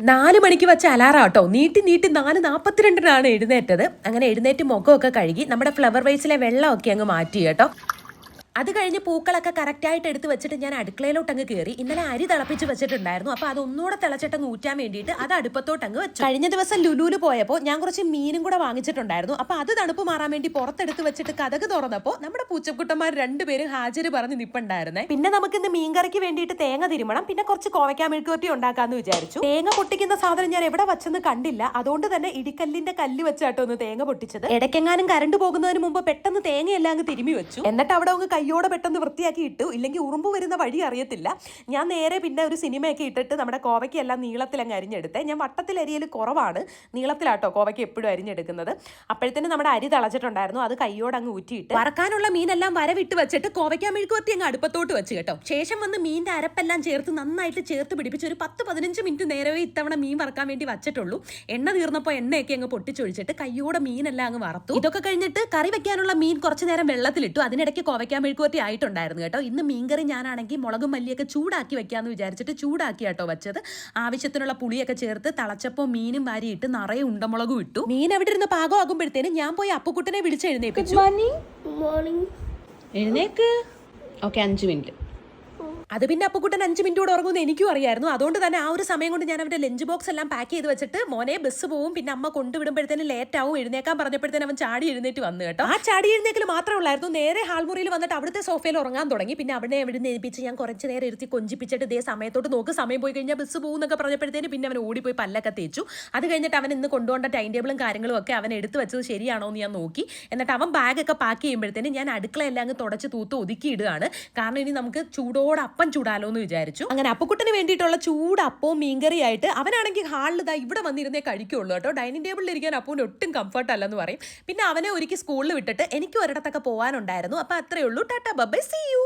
നാല് മണിക്ക് വെച്ച അലാറം കേട്ടോ നീട്ടി നീട്ടി നാല് നാൽപ്പത്തിരണ്ടിനാണ് എഴുന്നേറ്റത്. അങ്ങനെ എഴുന്നേറ്റ് മുഖമൊക്കെ കഴുകി നമ്മുടെ ഫ്ലവർ വൈസിലെ വെള്ളമൊക്കെ അങ്ങ് മാറ്റി കേട്ടോ. അത് കഴിഞ്ഞ് പൂക്കളൊക്കെ കറക്റ്റായിട്ട് എടുത്ത് വെച്ചിട്ട് ഞാൻ അടുക്കളയിലോട്ട് അങ്ങ് കയറി ഇന്നലെ അരി തിളപ്പിച്ച് വെച്ചിട്ടുണ്ടായിരുന്നു. അപ്പോൾ അത് ഒന്നുകൂടെ തിളച്ചിട്ടങ്ങ് ഊറ്റാൻ വേണ്ടിയിട്ട് അത് അടുപ്പത്തോട്ട് അങ്ങ് വെച്ചു. കഴിഞ്ഞ ദിവസം ലുലുൽ പോയപ്പോൾ ഞാൻ കുറച്ച് മീനും കൂടെ വാങ്ങിച്ചിട്ടുണ്ടായിരുന്നു. അപ്പോൾ അത് തണുപ്പ് മാറാൻ വേണ്ടി പുറത്തെടുത്ത് വെച്ചിട്ട് കഥക് തുറന്നപ്പോൾ നമ്മുടെ പൂച്ചക്കുട്ടന്മാർ രണ്ടുപേരും ഹാജര് പറഞ്ഞ് നിപ്പുണ്ടായിരുന്നേ. പിന്നെ നമുക്ക് ഇന്ന് മീൻകറിക്ക് വേണ്ടിയിട്ട് തേങ്ങ തിരുമണം. പിന്നെ കുറച്ച് കോവയ്ക്കാ മെഴുക്കുവരട്ടി ഉണ്ടാക്കാന്ന് വിചാരിച്ചു. തേങ്ങ പൊട്ടിക്കുന്ന സാധനം ഞാൻ എവിടെ വെച്ചെന്ന് കണ്ടില്ല. അതുകൊണ്ട് തന്നെ ഇടിക്കല്ലിന്റെ കല്ല് വെച്ചാട്ടോ ഒന്ന് തേങ്ങ പൊട്ടിച്ചത്. ഇടയ്ക്കെങ്ങാനും കരണ്ട് പോകുന്നതിന് മുമ്പ് പെട്ടെന്ന് തേങ്ങയെല്ലാം അങ്ങ് തിരുമി വെച്ചു. എന്നിട്ട് അവിടെ അങ്ങ് കയ്യോടെ പെട്ടെന്ന് വൃത്തിയാക്കി ഇട്ടു. ഇല്ലെങ്കിൽ ഉറുമ്പ് വരുന്ന വഴി അറിയത്തില്ല. ഞാൻ നേരെ പിന്നെ ഒരു സിനിമയൊക്കെ ഇട്ടിട്ട് നമ്മുടെ കോവയ്ക്കെല്ലാം നീളത്തിലങ്ങ് അരിഞ്ഞെടുത്തേ. ഞാൻ വട്ടത്തിൽ അരിയൽ കുറവാണ്. നീളത്തിലാട്ടോ കോവയ്ക്ക് എപ്പോഴും അരിഞ്ഞെടുക്കുന്നത്. അപ്പോഴത്തേനും നമ്മുടെ അരി തിളച്ചിട്ടുണ്ടായിരുന്നു. അത് കയ്യോടെ അങ്ങ് ഊറ്റിയിട്ട് വറക്കാനുള്ള മീനെല്ലാം വരവിട്ട് വെച്ചിട്ട് കോവയ്ക്കാൻ മെഴുക്കുവരട്ടി അങ്ങ് അടുപ്പത്തോട്ട് വെച്ച് കേട്ടോ. ശേഷം വന്ന് മീന്റെ അരപ്പെല്ലാം ചേർത്ത് നന്നായിട്ട് ചേർത്ത് പിടിപ്പിച്ച് ഒരു പത്ത് പതിനഞ്ച് മിനിറ്റ് നേരമേ ഇത്തവണ മീൻ വറക്കാൻ വേണ്ടി വച്ചിട്ടുള്ളൂ. എണ്ണ തീർന്നപ്പോൾ എണ്ണയൊക്കെ അങ്ങ് പൊട്ടിച്ചൊഴിച്ചിട്ട് കയ്യോടെ മീനെല്ലാം അങ്ങ് വറുത്തു. ഇതൊക്കെ കഴിഞ്ഞിട്ട് കറി വെക്കാനുള്ള മീൻ കുറച്ച് നേരം വെള്ളത്തിലിട്ടു. അതിനിടയ്ക്ക് കോവയ്ക്കാൻ മെഴുക്കുവരട്ടി ആയിട്ടുണ്ടായിരുന്നു കേട്ടോ. ഇന്ന് മീൻകറി ഞാനാണെങ്കിൽ മുളകും മല്ലിയൊക്കെ ചൂടാക്കി വെക്കാമെന്ന് വിചാരിച്ചിട്ട് ചൂടാക്കി കേട്ടോ വെച്ചത്. ആവശ്യത്തിനുള്ള പുളിയൊക്കെ ചേർത്ത് തളച്ചപ്പോൾ മീനും വാരി ഇട്ട് നിറയെ ഉണ്ടമുളകും ഇട്ടു. മീൻ എവിടെ ഇരുന്ന് പാകമാകുമ്പോഴത്തേനും ഞാൻ പോയി അപ്പുക്കുട്ടനെ വിളിച്ച് എഴുന്നേക്ക്. ഓക്കെ അഞ്ച് മിനിറ്റ്. അത് പിന്നെ അപ്പുക്കുട്ടൻ അഞ്ച് മിനിറ്റ് കൂടെ ഉറങ്ങുമെന്ന് എനിക്കും അറിയായിരുന്നു. അതുകൊണ്ട് തന്നെ ആ ഒരു സമയം കൊണ്ട് ഞാൻ അവന്റെ ലഞ്ച് ബോക്സ് എല്ലാം പാക്ക് ചെയ്ത് വെച്ചിട്ട് മോനെ ബസ് പോവും പിന്നെ അമ്മ കൊണ്ടുവിടുമ്പോഴത്തേനും ലേറ്റ് ആവും. എഴുന്നേക്കാൻ പറഞ്ഞപ്പോഴത്തേനും അവൻ ചാടി എഴുന്നേറ്റ് വന്നു കേട്ടോ. ആ ചാടി എഴുന്നേക്കൽ മാത്രമേ ഉള്ളായിരുന്നു നേരെ ഹാൾമുറിയിൽ വന്നിട്ട് അവിടുത്തെ സോഫയിൽ ഉറങ്ങാൻ തുടങ്ങി. പിന്നെ അവിടെ എവിടെ എഴുന്നേൽപ്പിച്ച് ഞാൻ കുറച്ച് നേരം ഇരുത്തി കൊഞ്ചിപ്പിച്ചിട്ട് ഇതേ സമയത്തോട്ട് നോക്ക്. സമയം പോയി കഴിഞ്ഞാൽ ബസ് പോകും എന്നൊക്കെ പറഞ്ഞപ്പോഴത്തേനും പിന്നെ അവൻ ഓടിപ്പോയി പല്ലൊക്കെ തേച്ചു. അത് കഴിഞ്ഞിട്ട് അവൻ ഇന്ന് കൊണ്ടുപോകേണ്ട ടൈം ടേബിളും കാര്യങ്ങളും ഒക്കെ അവൻ എടുത്ത് വെച്ചത് ശരിയാണോ എന്ന് ഞാൻ നോക്കി. എന്നിട്ട് അവൻ ബാഗൊക്കെ പാക്ക് ചെയ്യുമ്പോഴത്തേനും ഞാൻ അടുക്കളയെല്ലാം അങ്ങ് തുടച്ച് തൂത്ത് ഒതുക്കിയിടുകയാണ് കാരണം ഇനി നമുക്ക് ചൂടോടെ അപ്പം ചൂടാലോ എന്ന് വിചാരിച്ചു. അങ്ങനെ അപ്പക്കുട്ടന് വേണ്ടിയിട്ടുള്ള ചൂട് അപ്പവും മീൻകറിയായിട്ട് അവനാണെങ്കിൽ ഹാളിൽ ഇതാ ഇവിടെ വന്നിരുന്നേ കഴിക്കുള്ളൂ കേട്ടോ. ഡൈനിങ് ടേബിളിൽ ഇരിക്കാൻ അപ്പൂന് ഒട്ടും കംഫർട്ട് അല്ലെന്ന് പറയും. പിന്നെ അവനെ ഒരുക്കി സ്കൂളിൽ വിട്ടിട്ട് എനിക്ക് ഒരിടത്തൊക്കെ പോകാനുണ്ടായിരുന്നു അപ്പൊ അത്രയേ ഉള്ളൂ. Tata bye C U